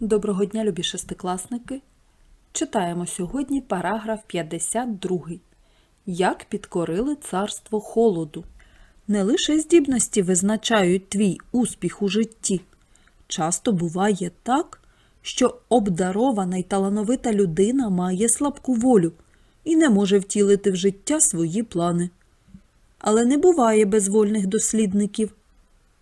Доброго дня, любі шестикласники! Читаємо сьогодні параграф 52. Як підкорили царство холоду. Не лише здібності визначають твій успіх у житті. Часто буває так, що обдарована й талановита людина має слабку волю і не може втілити в життя свої плани. Але не буває безвольних дослідників.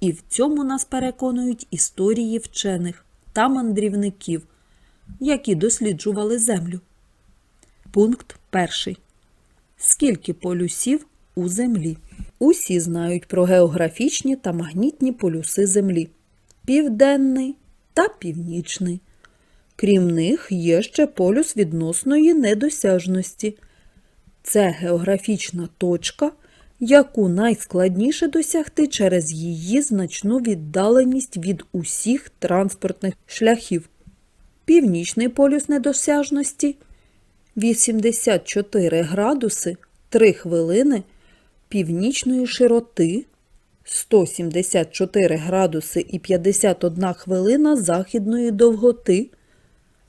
І в цьому нас переконують історії вчених та мандрівників, які досліджували землю. Пункт перший. Скільки полюсів у землі? Усі знають про географічні та магнітні полюси землі південний та північний. Крім них, є ще полюс відносної недосяжності. Це географічна точка, яку найскладніше досягти через її значну віддаленість від усіх транспортних шляхів. Північний полюс недосяжності 84 градуси 3 хвилини північної широти 174 градуси і 51 хвилина західної довготи,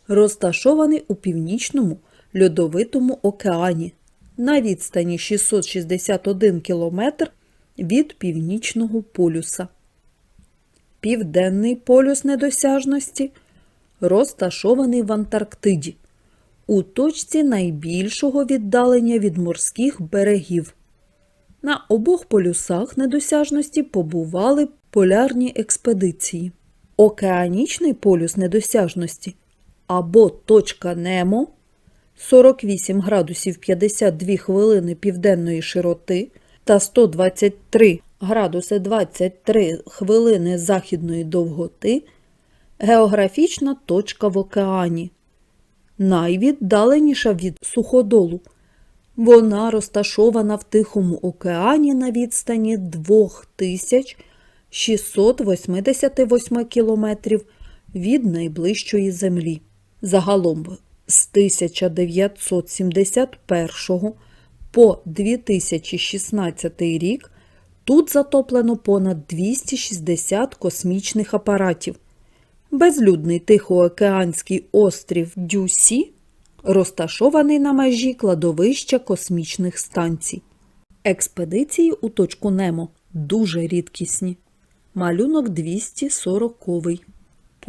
розташований у північному льодовитому океані на відстані 661 км від північного полюса. Південний полюс недосяжності розташований в Антарктиді, у точці найбільшого віддалення від морських берегів. На обох полюсах недосяжності побували полярні експедиції. Океанічний полюс недосяжності або точка Немо 48 градусів 52 хвилини південної широти та 123 градуси 23 хвилини західної довготи географічна точка в океані, найвіддаленіша від суходолу. Вона розташована в Тихому океані на відстані 2688 кілометрів від найближчої землі. Загалом з 1971 по 2016 рік тут затоплено понад 260 космічних апаратів. Безлюдний Тихоокеанський острів Дюсі розташований на межі кладовища космічних станцій. Експедиції у точку Немо дуже рідкісні. Малюнок 240.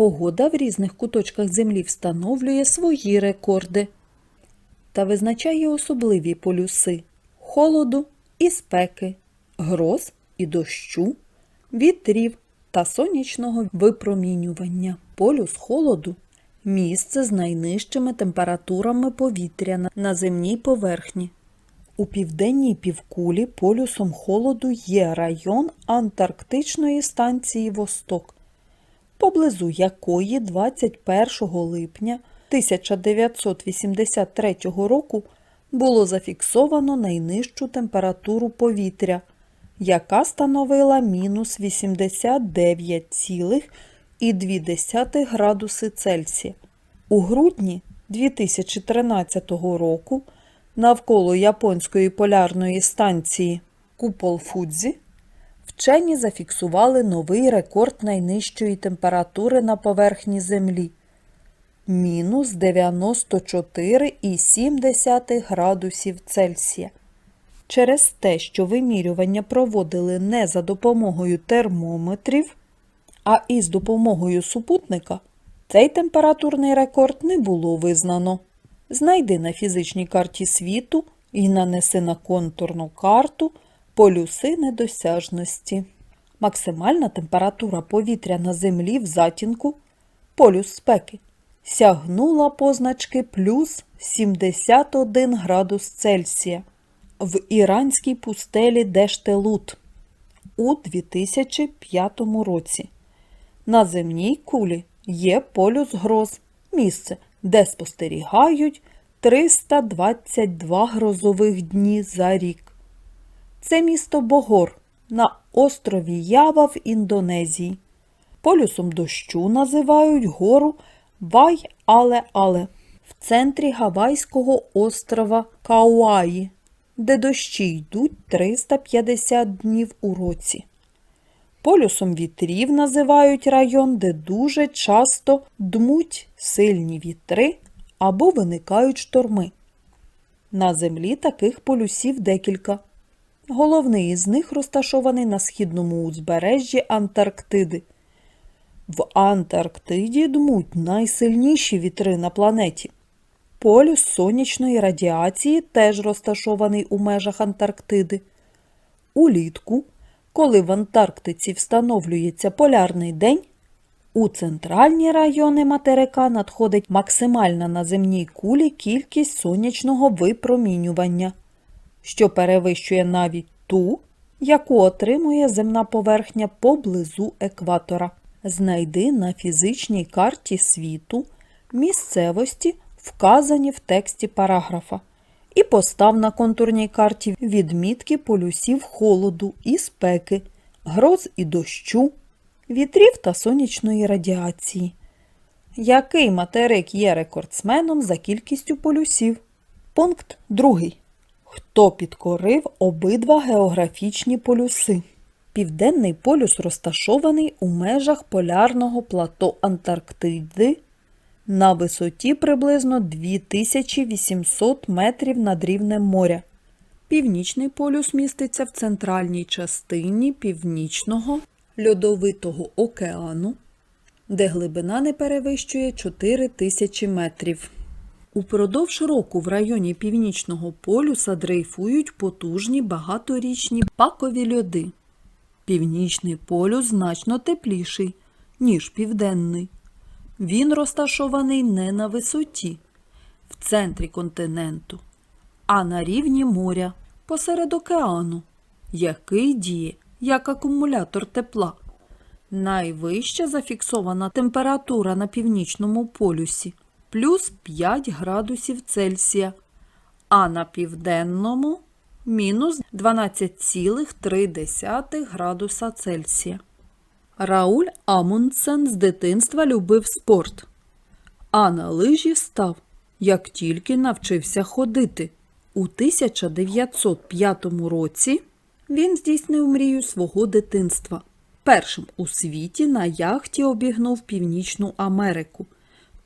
Погода в різних куточках Землі встановлює свої рекорди та визначає особливі полюси холоду і спеки, гроз і дощу, вітрів та сонячного випромінювання. Полюс холоду місце з найнижчими температурами повітря на- земній поверхні. У південній півкулі полюсом холоду є район Антарктичної станції Восток, поблизу якої 21 липня 1983 року було зафіксовано найнижчу температуру повітря, яка становила мінус 89,2 градуси Цельсія. У грудні 2013 року навколо японської полярної станції Купол Фудзі вчені зафіксували новий рекорд найнижчої температури на поверхні Землі мінус 94,7 градусів Цельсія. Через те, що вимірювання проводили не за допомогою термометрів, а із допомогою супутника, цей температурний рекорд не було визнано. Знайди на фізичній карті світу і нанеси на контурну карту полюси недосяжності. Максимальна температура повітря на землі в затінку полюс спеки сягнула позначки плюс 71 градус Цельсія в іранській пустелі Дештелут у 2005 році. На земній кулі є полюс гроз, місце, де спостерігають 322 грозових дні за рік. Це місто Богор на острові Ява в Індонезії. Полюсом дощу називають гору Вай-Але-Але в центрі Гавайського острова Кауаї, де дощі йдуть 350 днів у році. Полюсом вітрів називають район, де дуже часто дмуть сильні вітри або виникають шторми. На землі таких полюсів декілька. Головний із них розташований на східному узбережжі Антарктиди. В Антарктиді дмуть найсильніші вітри на планеті. Полюс сонячної радіації теж розташований у межах Антарктиди. Улітку, коли в Антарктиці встановлюється полярний день, у центральні райони материка надходить максимальна на земній кулі кількість сонячного випромінювання, що перевищує навіть ту, яку отримує земна поверхня поблизу екватора. Знайди на фізичній карті світу місцевості, вказані в тексті параграфа, і постав на контурній карті відмітки полюсів холоду і спеки, гроз і дощу, вітрів та сонячної радіації. Який материк є рекордсменом за кількістю полюсів? Пункт 2. Хто підкорив обидва географічні полюси? Південний полюс розташований у межах полярного плато Антарктиди на висоті приблизно 2800 метрів над рівнем моря. Північний полюс міститься в центральній частині Північного льодовитого океану, де глибина не перевищує 4000 метрів. Упродовж року в районі Північного полюса дрейфують потужні багаторічні пакові льоди. Північний полюс значно тепліший, ніж південний. Він розташований не на висоті, в центрі континенту, а на рівні моря посеред океану, який діє як акумулятор тепла. Найвища зафіксована температура на північному полюсі плюс 5 градусів Цельсія, а на південному мінус 12,3 градуса Цельсія. Рауль Амундсен з дитинства любив спорт, а на лижі став, як тільки навчився ходити. У 1905 році він здійснив мрію свого дитинства. Першим у світі на яхті обігнув Північну Америку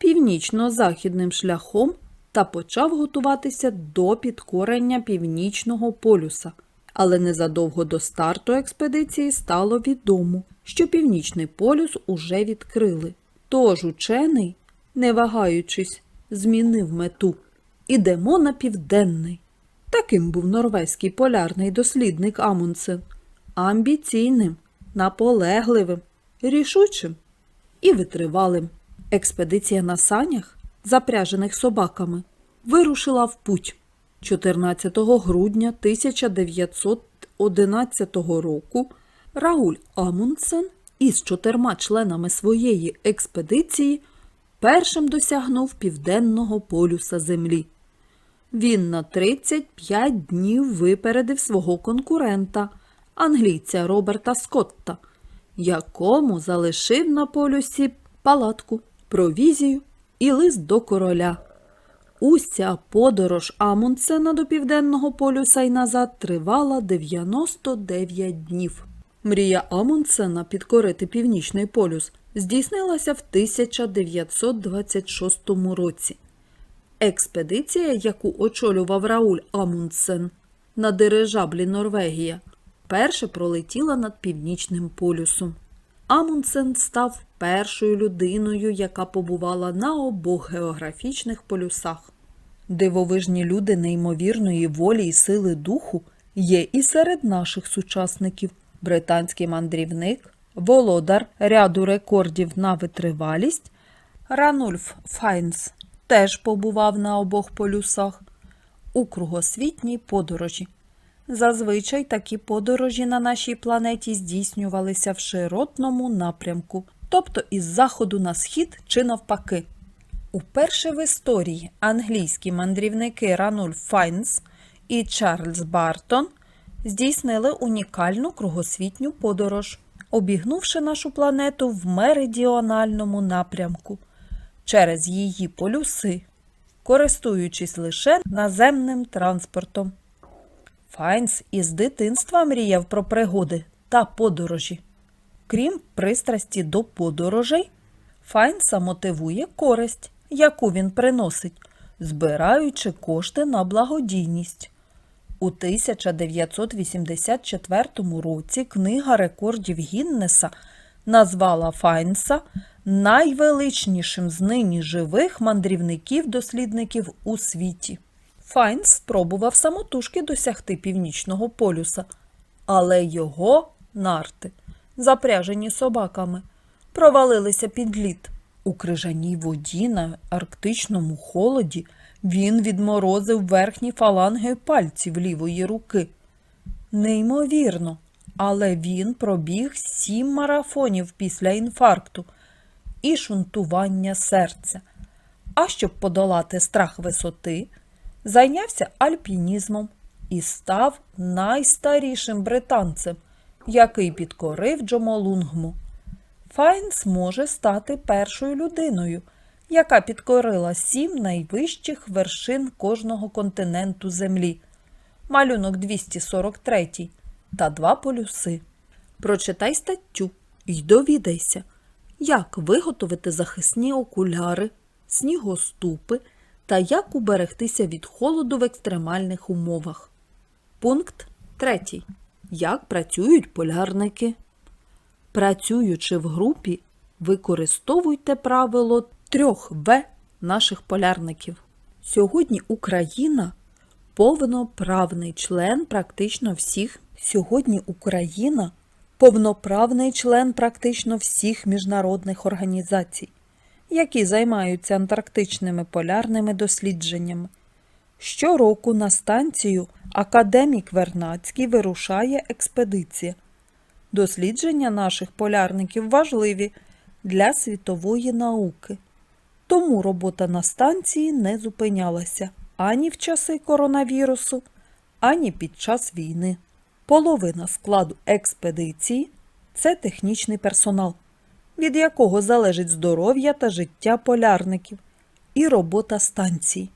північно-західним шляхом та почав готуватися до підкорення Північного полюса. Але незадовго до старту експедиції стало відомо, що Північний полюс уже відкрили. Тож учений, не вагаючись, змінив мету. Ідемо на південний. Таким був норвезький полярний дослідник Амундсен. Амбіційним, наполегливим, рішучим і витривалим. Експедиція на санях, запряжених собаками, вирушила в путь 14 грудня 1911 року. Рауль Амундсен із чотирма членами своєї експедиції першим досягнув південного полюса Землі. Він на 35 днів випередив свого конкурента, англійця Роберта Скотта, якому залишив на полюсі палатку, провізію і лист до короля. Уся подорож Амундсена до південного полюса й назад тривала 99 днів. Мрія Амундсена підкорити північний полюс здійснилася в 1926 році. Експедиція, яку очолював Рауль Амундсен на дирижаблі Норвегія, перше пролетіла над північним полюсом. Амундсен став першою людиною, яка побувала на обох географічних полюсах. Дивовижні люди неймовірної волі і сили духу є і серед наших сучасників. Британський мандрівник, володар ряду рекордів на витривалість Ранульф Файнс теж побував на обох полюсах у кругосвітній подорожі. Зазвичай такі подорожі на нашій планеті здійснювалися в широтному напрямку, тобто із заходу на схід чи навпаки. Уперше в історії англійські мандрівники Ранульф Файнс і Чарльз Бартон здійснили унікальну кругосвітню подорож, обігнувши нашу планету в меридіональному напрямку через її полюси, користуючись лише наземним транспортом. Файнс із дитинства мріяв про пригоди та подорожі. Крім пристрасті до подорожей, Файнса мотивує користь, яку він приносить, збираючи кошти на благодійність. У 1984 році книга рекордів Гіннеса назвала Файнса найвеличнішим з нині живих мандрівників-дослідників у світі. Файнс спробував самотужки досягти північного полюса, але його нарти, запряжені собаками, провалилися під лід. У крижаній воді на арктичному холоді він відморозив верхні фаланги пальців лівої руки. Неймовірно, але він пробіг сім марафонів після інфаркту і шунтування серця. А щоб подолати страх висоти, зайнявся альпінізмом і став найстарішим британцем, який підкорив Джомолунгму. Файнс може стати першою людиною, яка підкорила сім найвищих вершин кожного континенту Землі, малюнок 243 та два полюси. Прочитай статтю і довідайся, як виготовити захисні окуляри, снігоступи та як уберегтися від холоду в екстремальних умовах. Пункт 3. Як працюють полярники? Працюючи в групі, використовуйте правило трьох В наших полярників. Сьогодні Україна повноправний член практично всіх. Сьогодні Україна повноправний член практично всіх міжнародних організацій, які займаються антарктичними полярними дослідженнями. Щороку на станцію академік Вернацький вирушає експедиція. Дослідження наших полярників важливі для світової науки. Тому робота на станції не зупинялася ані в часи коронавірусу, ані під час війни. Половина складу експедиції це технічний персонал, від якого залежить здоров'я та життя полярників і робота станцій.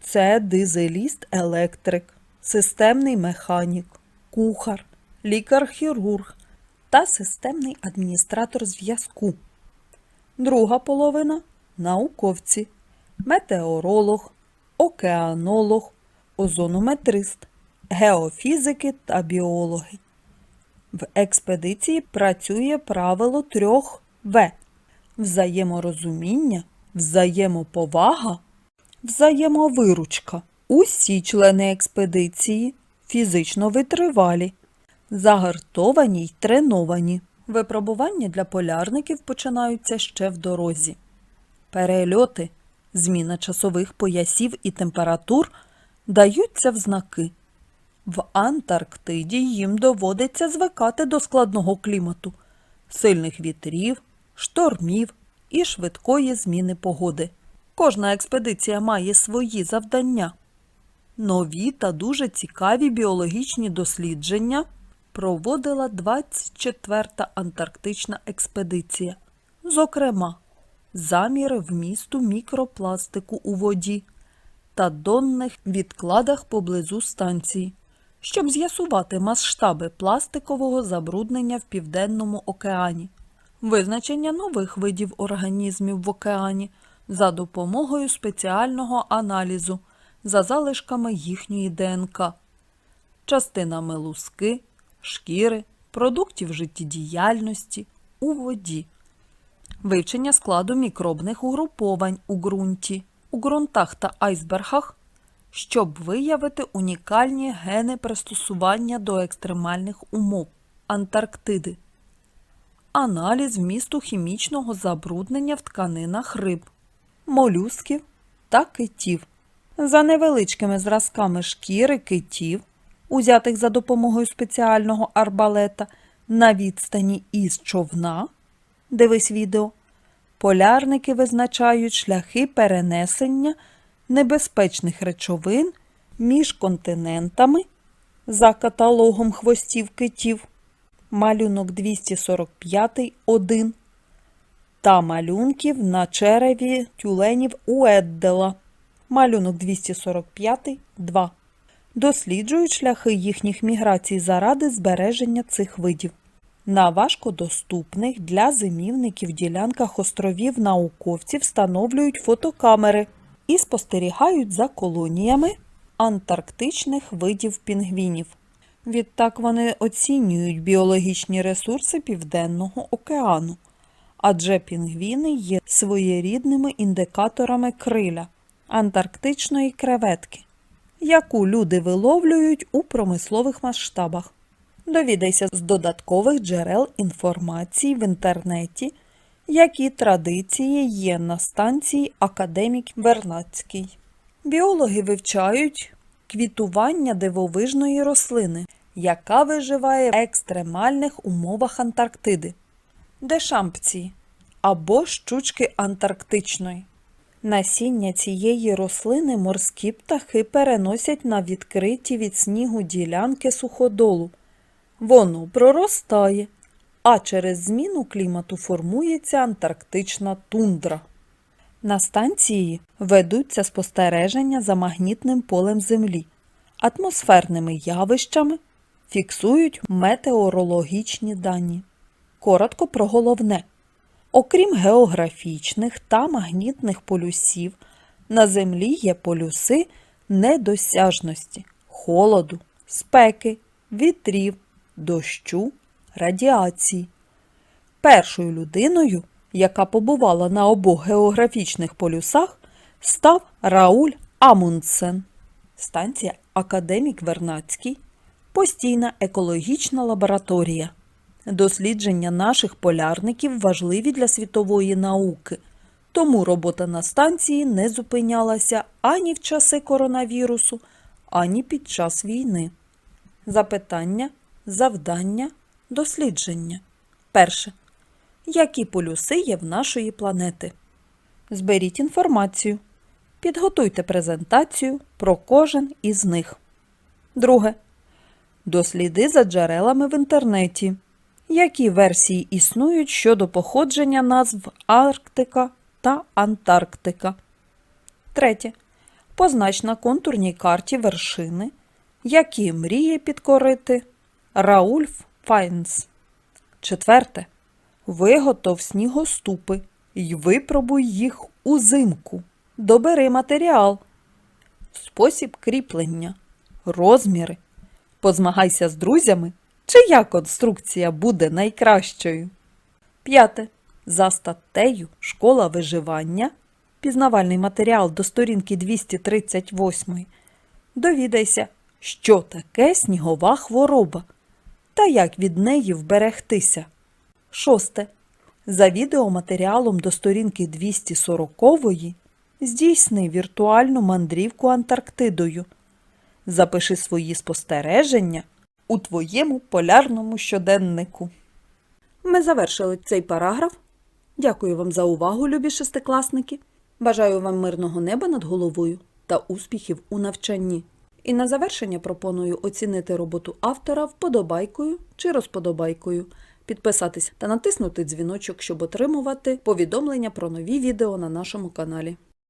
Це дизеліст-електрик, системний механік, кухар, лікар-хірург та системний адміністратор зв'язку. Друга половина науковці, метеоролог, океанолог, озонометрист, геофізики та біологи. В експедиції працює правило трьох В взаєморозуміння, взаємоповага, взаємовиручка. Усі члени експедиції фізично витривалі, загартовані й треновані. Випробування для полярників починаються ще в дорозі. Перельоти, зміна часових поясів і температур даються в знаки. В Антарктиді їм доводиться звикати до складного клімату, сильних вітрів, штормів і швидкої зміни погоди. Кожна експедиція має свої завдання. Нові та дуже цікаві біологічні дослідження проводила 24-та антарктична експедиція. Зокрема, заміри вмісту мікропластику у воді та донних відкладах поблизу станції, щоб з'ясувати масштаби пластикового забруднення в Південному океані, визначення нових видів організмів в океані за допомогою спеціального аналізу за залишками їхньої ДНК, частинами луски, шкіри, продуктів життєдіяльності у воді, вивчення складу мікробних угруповань у ґрунті, у ґрунтах та айсбергах, щоб виявити унікальні гени пристосування до екстремальних умов Антарктиди, аналіз вмісту хімічного забруднення в тканинах риб, молюсків та китів. За невеличкими зразками шкіри китів, узятих за допомогою спеціального арбалета на відстані із човна, дивись відео, полярники визначають шляхи перенесення небезпечних речовин між континентами за каталогом хвостів китів, малюнок 245 1 та малюнків на череві тюленів Уеддела, малюнок 245 2 досліджують шляхи їхніх міграцій заради збереження цих видів. На важкодоступних для зимівників ділянках островів науковці встановлюють фотокамери і спостерігають за колоніями антарктичних видів пінгвінів. Відтак вони оцінюють біологічні ресурси Південного океану, адже пінгвіни є своєрідними індикаторами криля антарктичної креветки, яку люди виловлюють у промислових масштабах. Довідайся з додаткових джерел інформації в інтернеті, які традиції є на станції Академік Вернацький. Біологи вивчають квітування дивовижної рослини, яка виживає в екстремальних умовах Антарктиди, дешампції або щучки антарктичної. Насіння цієї рослини морські птахи переносять на відкриті від снігу ділянки суходолу. Воно проростає, а через зміну клімату формується антарктична тундра. На станції ведуться спостереження за магнітним полем Землі, атмосферними явищами, фіксують метеорологічні дані. Коротко про головне. Окрім географічних та магнітних полюсів, на Землі є полюси недосяжності, холоду, спеки, вітрів, дощу, радіації. Першою людиною, яка побувала на обох географічних полюсах, став Рауль Амундсен. Станція Академік Вернацький, постійна екологічна лабораторія. Дослідження наших полярників важливі для світової науки, тому робота на станції не зупинялася ані в часи коронавірусу, ані під час війни. Запитання, завдання, дослідження. Перше. Які полюси є в нашої планети? Зберіть інформацію. Підготуйте презентацію про кожен із них. Друге. Досліди за джерелами в інтернеті. Які версії існують щодо походження назв Арктика та Антарктика? Третє. Познач на контурній карті вершини, які мріє підкорити Раульф Файнс. Четверте. Виготов снігоступи й випробуй їх узимку. Добери матеріал, спосіб кріплення, розміри. Позмагайся з друзями, чия конструкція буде найкращою. П'яте. За статтею Школа виживання. Пізнавальний матеріал до сторінки 238. Довідайся, що таке снігова хвороба та як від неї вберегтися. Шосте. За відеоматеріалом до сторінки 240 здійсни віртуальну мандрівку Антарктидою. Запиши свої спостереження у твоєму полярному щоденнику. Ми завершили цей параграф. Дякую вам за увагу, любі шестикласники. Бажаю вам мирного неба над головою та успіхів у навчанні. І на завершення пропоную оцінити роботу автора вподобайкою чи розподобайкою, підписатись та натиснути дзвіночок, щоб отримувати повідомлення про нові відео на нашому каналі.